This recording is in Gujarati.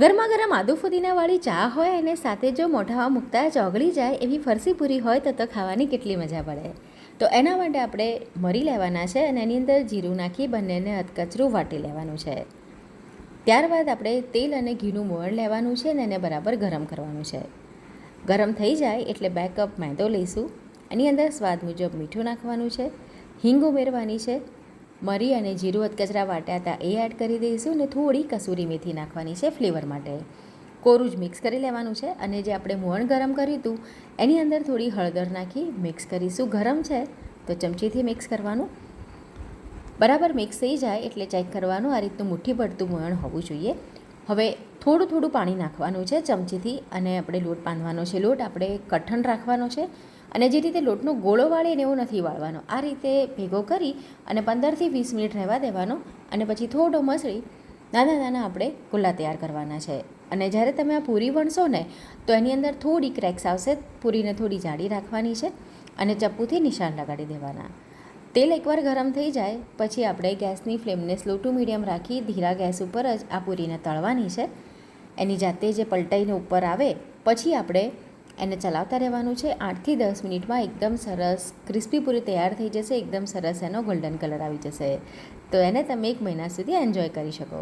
ગરમા ગરમ આદુ ફુદીનાવાળી ચા હોય અને સાથે જો મોઢામાં મૂકતા જ ઓગળી જાય એવી ફરસી પૂરી હોય તો તો ખાવાની કેટલી મજા પડે. તો એના માટે આપણે મરી લેવાના છે અને એની અંદર જીરું નાખી બંનેને અધકચરું વાટી લેવાનું છે. ત્યારબાદ આપણે તેલ અને ઘીનું મોણ લેવાનું છે અને એને બરાબર ગરમ કરવાનું છે. ગરમ થઈ જાય એટલે બે કપ મેંદો લઈશું. એની અંદર સ્વાદ મુજબ મીઠું નાખવાનું છે. હિંગ ઉમેરવાની છે. મરી અને જીરું અધકચરા વાટ્યા હતા. એ એડ કરી દઈશું અને થોડી કસૂરી મેથી નાખવાની છે ફ્લેવર માટે. કોરું જ મિક્સ કરી લેવાનું છે અને જે આપણે મોણ ગરમ કર્યું હતું, એની અંદર થોડી હળદર નાખી મિક્સ કરીશું. ગરમ છે તો ચમચીથી મિક્સ કરવાનું. બરાબર મિક્સ થઈ જાય એટલે ચેક કરવાનું. આ રીતનું મુઠ્ઠી પડતું મોણ હોવું જોઈએ. હવે થોડું થોડું પાણી નાખવાનું છે ચમચીથી અને આપણે લોટ બાંધવાનો છે. લોટ આપણે કઠણ રાખવાનો છે અને જે રીતે લોટનો ગોળો વાળે ને એવો નથી વાળવાનો. આ રીતે ભેગો કરી અને પંદરથી વીસ મિનિટ રહેવા દેવાનો અને પછી થોડો મસળી નાના નાના આપણે ગુલ્લા તૈયાર કરવાના છે. અને જ્યારે તમે આ પૂરી વણશો ને, તો એની અંદર થોડી ક્રેક્સ આવશે, પૂરીને થોડી જાડી રાખવાની છે અને ચપ્પુથી નિશાન લગાડી દેવાના. તેલ એકવાર ગરમ થઈ જાય, પછી આપણે ગેસની ફ્લેમને સ્લો ટુ મીડિયમ રાખી ધીરા ગેસ ઉપર જ આ પૂરીને તળવાની છે. એની જાતે જે પલટાઈને ઉપર આવે, પછી આપણે એને ચલાવતા રહેવાનું છે. આઠથી દસ મિનિટમાં એકદમ સરસ ક્રિસ્પી પૂરી તૈયાર થઈ જશે, એકદમ સરસ એનો ગોલ્ડન કલર આવી જશે. તો એને તમે એક મહિના સુધી એન્જોય કરી શકો.